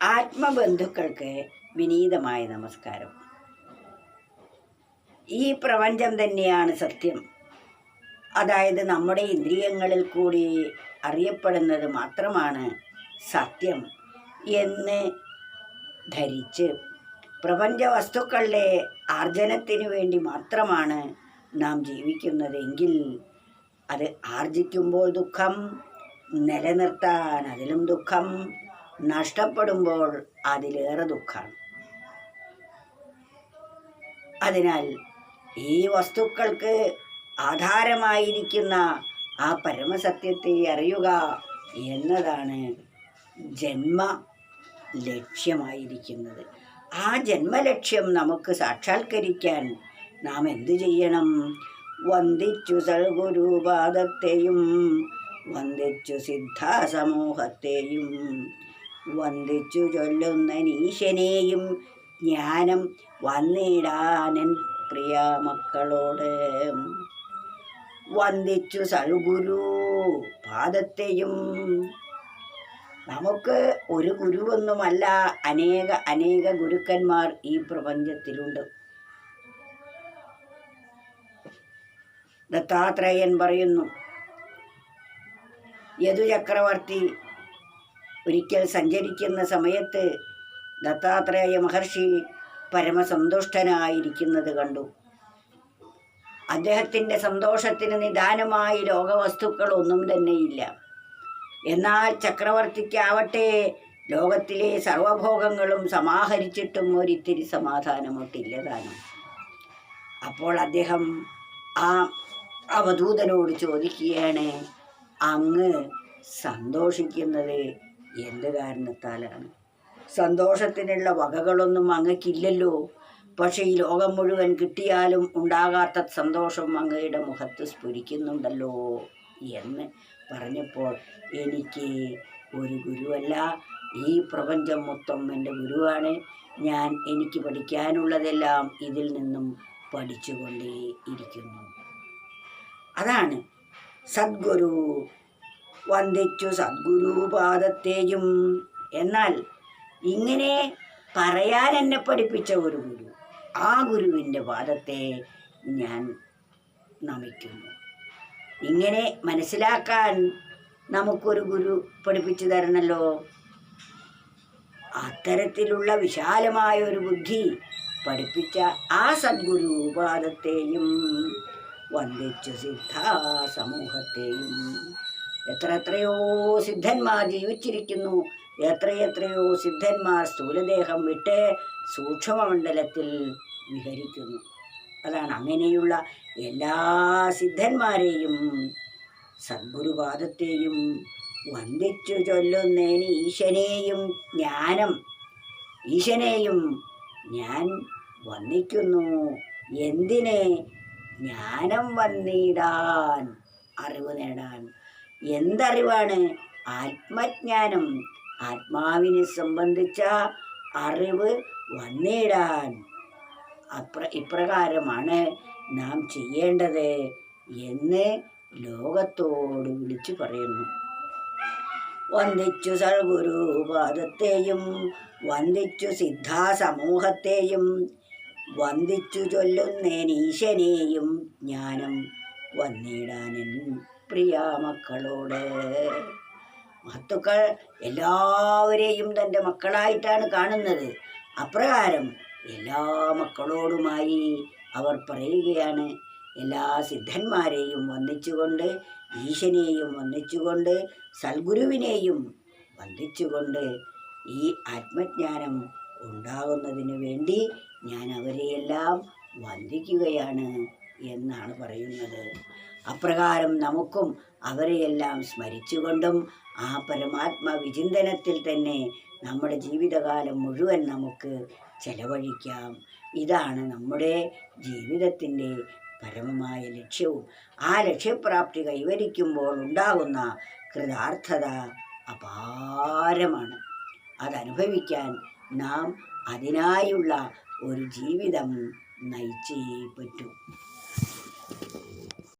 ആത്മബന്ധുക്കൾക്ക് വിനീതമായ നമസ്കാരം. ഈ പ്രപഞ്ചം തന്നെയാണ് സത്യം. അതായത് നമ്മുടെ ഇന്ദ്രിയങ്ങളിൽ കൂടി അറിയപ്പെടുന്നത് മാത്രമാണ് സത്യം എന്ന് ധരിച്ച് പ്രപഞ്ച വസ്തുക്കളുടെ ആർജനത്തിന് വേണ്ടി മാത്രമാണ് നാം ജീവിക്കുന്നതെങ്കിൽ അത് ആർജിക്കുമ്പോൾ ദുഃഖം നിലനിർത്താൻ അതിലും ദുഃഖം നഷ്ടപ്പെടുമ്പോൾ അതിലേറെ ദുഃഖമാണ് അതിനാൽ ഈ വസ്തുക്കൾക്ക് ആധാരമായിരിക്കുന്ന ആ പരമസത്യത്തെ അറിയുക എന്നതാണ് ജന്മ ലക്ഷ്യമായിരിക്കുന്നത്. ആ ജന്മലക്ഷ്യം നമുക്ക് സാക്ഷാത്കരിക്കാൻ നാം എന്തു ചെയ്യണം? വന്ദിച്ചു സൽഗുരുപാദത്തെയും വന്ദിച്ചു സിദ്ധാസമൂഹത്തെയും വന്ദിച്ചു ചൊല്ലുന്ന നീശനെയും ജ്ഞാനം വന്നിടാനൻ പ്രിയ മക്കളോട് വന്ദിച്ചു സൽഗുരു പാദത്തെയും. നമുക്ക് ഒരു ഗുരുവൊന്നുമല്ല അനേക അനേക ഗുരുക്കന്മാർ ഈ പ്രപഞ്ചത്തിലുണ്ട്. ദത്താത്രേയൻ പറയുന്നു യദു ചക്രവർത്തി ഒരിക്കൽ സഞ്ചരിക്കുന്ന സമയത്ത് ദത്താത്രേയ മഹർഷി പരമസന്തുഷ്ടനായിരിക്കുന്നത് കണ്ടു. അദ്ദേഹത്തിന്റെ സന്തോഷത്തിന് നിദാനമായി ലോകവസ്തുക്കളൊന്നും തന്നെയില്ല. എന്നാൽ ചക്രവർത്തിക്കാവട്ടെ ലോകത്തിലെ സർവഭോഗങ്ങളും സമാഹരിച്ചിട്ടും ഒരിത്തിരി സമാധാനമൊട്ടില്ല താനും. അപ്പോൾ അദ്ദേഹം ആ അവധൂതനോട് ചോദിക്കുകയാണ് അങ്ങ് സന്തോഷിക്കുന്നത് എന്ത് കാരണത്താലാണ്. സന്തോഷത്തിനുള്ള വകകളൊന്നും അങ്ങക്കില്ലല്ലോ. പക്ഷേ ഈ ലോകം മുഴുവൻ കിട്ടിയാലും ഉണ്ടാകാത്ത സന്തോഷം അങ്ങയുടെ മുഖത്ത് സ്ഫുരിക്കുന്നുണ്ടല്ലോ എന്ന് പറഞ്ഞപ്പോൾ എനിക്ക് ഒരു ഗുരുവല്ല. ഈ പ്രപഞ്ചം മൊത്തം എന്റെ ഗുരുവാണ്. ഞാൻ എനിക്ക് പഠിക്കാനുള്ളതെല്ലാം ഇതിൽ നിന്നും പഠിച്ചുകൊണ്ടേ ഇരിക്കുന്നു അതാണ് സദ്ഗുരു വന്ദിച്ചു സദ്ഗുരുപാദത്തെയും. എന്നാൽ ഇങ്ങനെ പറയാൻ എന്നെ പഠിപ്പിച്ച ഒരു ഗുരു ആ ഗുരുവിന്റെ പാദത്തെ ഞാൻ നമിക്കുന്നു. ഇങ്ങനെ മനസ്സിലാക്കാൻ നമുക്കൊരു ഗുരു പഠിപ്പിച്ചു തരണല്ലോ. അത്തരത്തിലുള്ള വിശാലമായ ഒരു ബുദ്ധി പഠിപ്പിച്ച ആ സദ്ഗുരു പാദത്തെയും വന്ദിച്ചു സിദ്ധാ സമൂഹത്തെയും എത്ര എത്രയോ സിദ്ധന്മാർ ജീവിച്ചിരിക്കുന്നു. എത്രയെത്രയോ സിദ്ധന്മാർ സ്ഥൂലദേഹം വിട്ട് സൂക്ഷ്മമണ്ഡലത്തിൽ വിഹരിക്കുന്നു. അതാണ് അങ്ങനെയുള്ള എല്ലാ സിദ്ധന്മാരെയും സദ്ഗുരുപാദത്തെയും വന്ദിച്ചു ചൊല്ലുന്നതിന് ഈശനെയും ജ്ഞാനം. ഈശനെയും ഞാൻ വന്ദിക്കുന്നു. എന്തിനെ? ജ്ഞാനം വന്നിടാൻ അറിവ് നേടാൻ. എന്തറിവാണ്? ആത്മജ്ഞാനം. ആത്മാവിനെ സംബന്ധിച്ച അറിവ് വന്നിടാൻ. അപ്ര ഇപ്രകാരമാണ് നാം ചെയ്യേണ്ടത് എന്ന് ലോകത്തോട് വിളിച്ചു പറയുന്നു. വന്ദിച്ചു സർഗുരുപാദത്തെയും വന്ദിച്ചു സിദ്ധാസമൂഹത്തെയും വന്ദിച്ചു ചൊല്ലുന്നേനീശനെയും ജ്ഞാനം വന്നിടാനൻ പ്രിയ മക്കളോട്. മഹത്തുക്കൾ എല്ലാവരെയും തന്റെ മക്കളായിട്ടാണ് കാണുന്നത്. അപ്രകാരം എല്ലാ മക്കളോടുമായി അവർ പറയുകയാണ്. എല്ലാ സിദ്ധന്മാരെയും വന്ദിച്ചുകൊണ്ട് ഈശനെയും വന്ദിച്ചുകൊണ്ട് സൽഗുരുവിനെയും വന്ദിച്ചുകൊണ്ട് ഈ ആത്മജ്ഞാനം ഉണ്ടാകുന്നതിന് വേണ്ടി ഞാൻ അവരെയെല്ലാം വന്ദിക്കുകയാണ് എന്നാണ് പറയുന്നത്. അപ്രകാരം നമുക്കും അവരെയെല്ലാം സ്മരിച്ചുകൊണ്ടും ആ പരമാത്മ വിചിന്തനത്തിൽ തന്നെ നമ്മുടെ ജീവിതകാലം മുഴുവൻ നമുക്ക് ചെലവഴിക്കാം. ഇതാണ് നമ്മുടെ ജീവിതത്തിന്റെ പരമമായ ലക്ഷ്യവും. ആ ലക്ഷ്യപ്രാപ്തി കൈവരിക്കുമ്പോൾ ഉണ്ടാകുന്ന കൃതാർത്ഥത അപാരമാണ്. അതനുഭവിക്കാൻ നാം അതിനായുള്ള ഒരു ജീവിതം നയിച്ചേ പറ്റൂ.